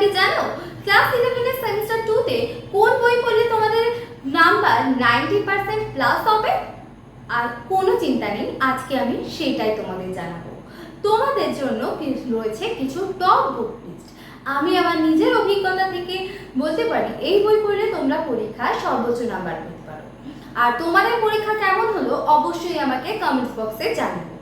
কি জানো? ক্লাস ইলেভেনের সেমিস্টার টুতে কোন বই পড়লে তোমাদের নাম্বার নাইনটি পার্সেন্ট প্লাস হবে? আর কোনো চিন্তা নেই, আজকে আমি সেটাই তোমাদের জানাব। তোমাদের জন্য রয়েছে কিছু টপ বুক লিস্ট আমি আমার নিজের অভিজ্ঞতা থেকে বলতে পারি, এই বই পড়লে তোমরা পরীক্ষায় সর্বোচ্চ নাম্বার পেতে পারো। আর তোমাদের পরীক্ষা কেমন হলো, অবশ্যই আমাকে কমেন্টস বক্সে জানাবে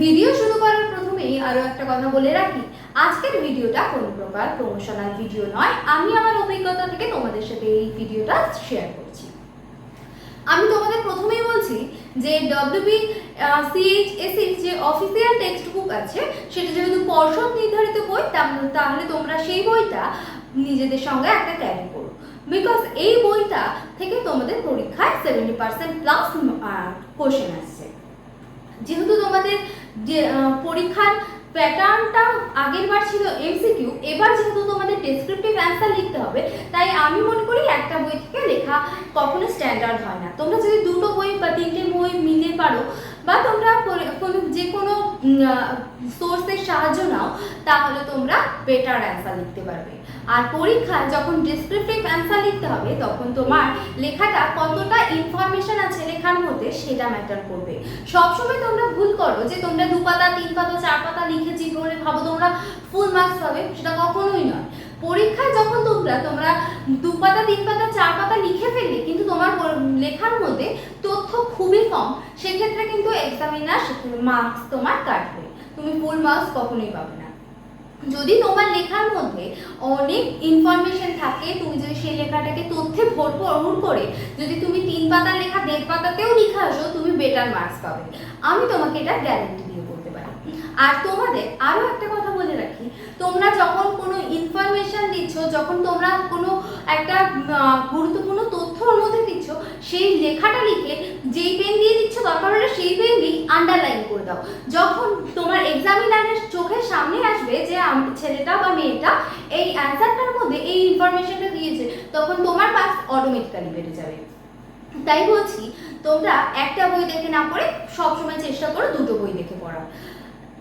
ভিডিও শুরু করার প্রথমেই আরও একটা কথা বলে রাখি। আজকের ভিডিওটা কোনো প্রকার প্রমোশনাল ভিডিও নয়। আমি আমার অভিজ্ঞতা থেকে তোমাদের সাথে এই ভিডিওটা শেয়ার করছি। আমি তোমাদের প্রথমেই বলছি যে ডব্লিউবি সিএইচএসির যে অফিসিয়াল টেক্সট বুক আছে, সেটা যেহেতু পর্ষদ নির্ধারিত বই তাহলে তোমরা সেই বইটা নিজেদের সঙ্গে একটা ক্যারি করো বিকজ এই বইটা থেকে তোমাদের পরীক্ষায় সেভেন্টি পার্সেন্ট প্লাস কোশ্চেন আসছে। যেহেতু তোমাদের যে পরীক্ষার প্যাটার্নটা আগের বার ছিল এমসিকিউ এবার যেহেতু তোমাদের ডেসক্রিপটিভ অ্যান্সার লিখতে হবে, তাই আমি মনে করি একটা বই থেকে লেখা কখনো স্ট্যান্ডার্ড হয় না। তোমরা যদি দুটো বই বা তিনটে বই মিলে পারো বা তোমরা কোনো যে কোনো সোর্সের সাহায্য নাও, তাহলে তোমরা বেটার অ্যান্সার লিখতে পারবে। আর পরীক্ষায় যখন ডেসক্রিপটিভ অ্যান্সার লিখতে হবে, তখন তোমার লেখাটা কতটা ইনফরমেশন আছে লেখার মধ্যে, সেটা ম্যাটার করবে। সবসময় তোমরা ভুল করো যে তোমরা দু পাতা তিন পাতা চার পাতা লিখেছি বলে ভাবো তোমরা ফুল মার্কস পাবে, সেটা কখনোই নয়। পরীক্ষায় যখন তোমরা তোমরা দু পাতা তিন পাতা চার পাতা লিখে ফেললে, কিন্তু তোমার লেখার মধ্যে তথ্য খুবই কম। সেক্ষেত্রে কিন্তু এক্সামিনার মার্কস তোমার কাটবে। তুমি ফুল মার্কস কখনোই পাবে না। যদি তোমার লেখার মধ্যে অনেক ইনফরমেশন থাকে, তুমি যদি সেই লেখাটাকে তথ্যে ভরপুর করে, যদি তুমি তিন পাতার লেখা দেড় পাতাতেও লিখে আসো, তুমি বেটার মার্কস পাবে। আমি তোমাকে এটা গ্যারেন্টি আর তোমাদের আরও একটা কথা বলে রাখি। তোমরা যখন কোনো ইনফরমেশন দিচ্ছ, যখন তোমরা কোনো একটা গুরুত্বপূর্ণ তথ্য ওর মধ্যে দিচ্ছ, সেই লেখাটা লিখে যেই পেন দিয়ে দিচ্ছ দরকার হলে সেই পেন দিয়ে আন্ডারলাইন করে দাও। যখন তোমার এক্সামিনারের চোখের সামনে আসবে যে ছেলেটা বা মেয়েটা এই অ্যান্সারটার মধ্যে এই ইনফরমেশনটা দিয়েছে, তখন তোমার মার্কস অটোমেটিক্যালি বেড়ে যাবে। তাই বলছি, তোমরা একটা বই দেখে না পড়ে সবসময় চেষ্টা করো দুটো বই দেখে পড়ার।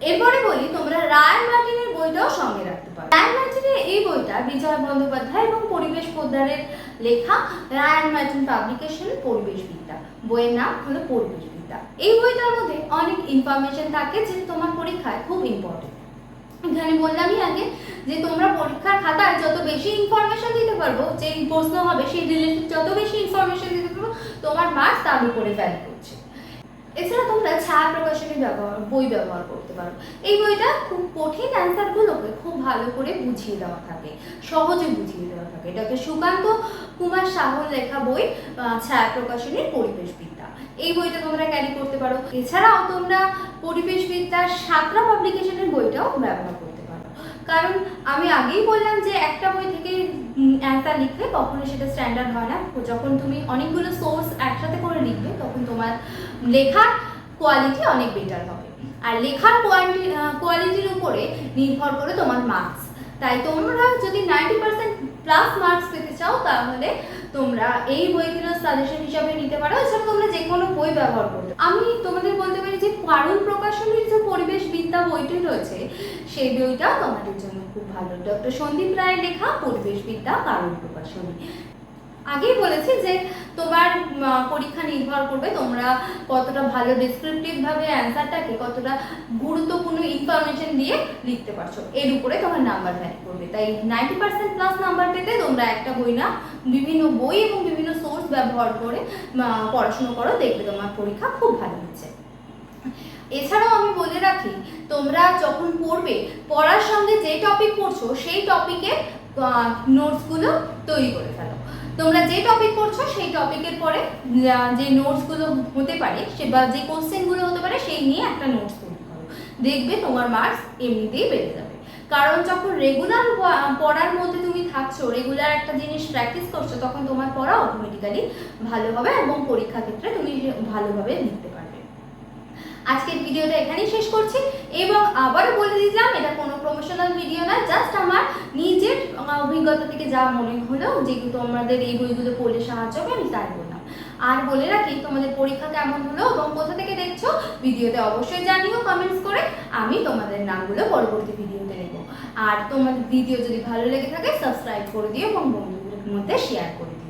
এরপরে বলি, তোমরা রায় মার্টিনের বইটাও সঙ্গে রাখতে পারো। রায় মার্টিনের এই বইটা বিজয় বন্দ্যোপাধ্যায় এবং পরিবেশ পোদ্দারের লেখা রায় মার্টিন পাবলিকেশন পরিবেশ বিদ্যা। বইয়ের নাম হলো পরিবেশ বিদ্যা। এই বইটার মধ্যে অনেক ইনফরমেশন থাকে যে তোমার পরীক্ষায় খুব ইম্পর্টেন্ট এখানে বললামই আগে যে তোমরা পরীক্ষার খাতায় যত বেশি ইনফরমেশন দিতে পারব যে প্রশ্ন হবে সেই রিলেটেড যত বেশি ইনফরমেশন দিতে পারব তোমার মার্কস তার উপরে ভ্যালু করছে। এছাড়া তোমরা ছায়া প্রকাশনী ব্যবহার, বই ব্যবহার করতে পারো। এই বইটা খুব কঠিন অ্যান্সারগুলোকে খুব ভালো করে বুঝিয়ে দেওয়া থাকে, সহজে বুঝিয়ে দেওয়া থাকে। এটাকে সুকান্ত কুমার সাহর লেখা বই ছায়া প্রকাশনীর পরিবেশ বিদ্যা এই বইটা তোমরা ক্যারি করতে পারো। এছাড়াও তোমরা পরিবেশ বিদ্যার সাতরা পাবলিকেশনের বইটাও ব্যবহার করতে পারো। কারণ আমি আগেই বললাম যে একটা বই থেকে অ্যান্সার লিখলে কখনো সেটা স্ট্যান্ডার্ড হয় না। যখন তুমি অনেকগুলো সোর্স একসাথে করে লিখবে, তখন তোমার লেখার কোয়ালিটি অনেক বেটার হবে। আর লেখার কোয়ালিটি কোয়ালিটির উপরে নির্ভর করে তোমার মার্কস তাই তোমরা যদি নাইনটি পার্সেন্ট প্লাস মার্কস পেতে চাও, তাহলে তোমরা এই বইগুলো সাজেশন হিসাবে নিতে পারো। এছাড়া তোমরা যে কোনো বই ব্যবহার পারো। আমি তোমাদের বলতে পারি যে কারণ প্রকাশনীর যে পরিবেশ বিদ্যা বইটি রয়েছে, সেই বইটা তোমাদের জন্য খুব ভালো। ডক্টর সন্দীপ রায়ের লেখা পরিবেশ বিদ্যা কারণ প্রকাশনী। আগেই বলেছি যে তোমার পরীক্ষা নির্ভর করবে তোমরা কতটা ভালো ডেসক্রিপটিভ ভাবে অ্যান্সারটাকে কতটা গুরুত্বপূর্ণ ইনফরমেশন দিয়ে লিখতে পারছ। এর উপরে তোমার নাম্বার ভ্যারি করবে। তাই নাইনটি পার্সেন্ট প্লাস নাম্বার পেতে তোমরা একটা বই না বিভিন্ন বই এবং বিভিন্ন সোর্স ব্যবহার করে পড়াশুনো করো, দেখবে তোমার পরীক্ষা খুব ভালো হচ্ছে। এছাড়াও আমি বলে রাখি, তোমরা যখন পড়বে, পড়ার সঙ্গে যে টপিক পড়ছো, সেই টপিকের নোটসগুলো তৈরি করে ফেলো। তোমরা যে টপিক পড়ছো, সেই টপিকের পরে যে নোটসগুলো হতে পারে, সে বা যে কোশ্চেনগুলো হতে পারে, সেই নিয়ে একটা নোটস তৈরি করো। দেখবে তোমার মার্কস এমনিতেই বেড়ে যাবে। কারণ যখন রেগুলার পড়ার মধ্যে তুমি থাকছো রেগুলার একটা জিনিস প্র্যাকটিস করছ, তখন তোমার পড়া অটোমেটিক্যালি ভালো হবে এবং পরীক্ষা ক্ষেত্রে তুমি ভালোভাবে লিখতে পারবে। আজকের ভিডিওটা এখানেই শেষ করছি, এবং আবারও দিলাম এটা কোনো প্রমোশনাল ভিডিও না জাস্ট আমার নিজের অভিজ্ঞতা থেকে যা মনে হলো যেগুলো তোমাদের এই বইগুলো পড়লে সাহায্য হবে আমি তাই বললাম। আর বলে রাখি, তোমাদের পরীক্ষা কেমন হলো এবং কোথা থেকে দেখছ, ভিডিওতে অবশ্যই জানিও কমেন্টস করে, আমি তোমাদের নামগুলো পরবর্তী ভিডিওতে নেব আর তোমাদের ভিডিও যদি ভালো লেগে থাকে সাবস্ক্রাইব করে দিও এবং বন্ধুদের মধ্যে শেয়ার করে দিও।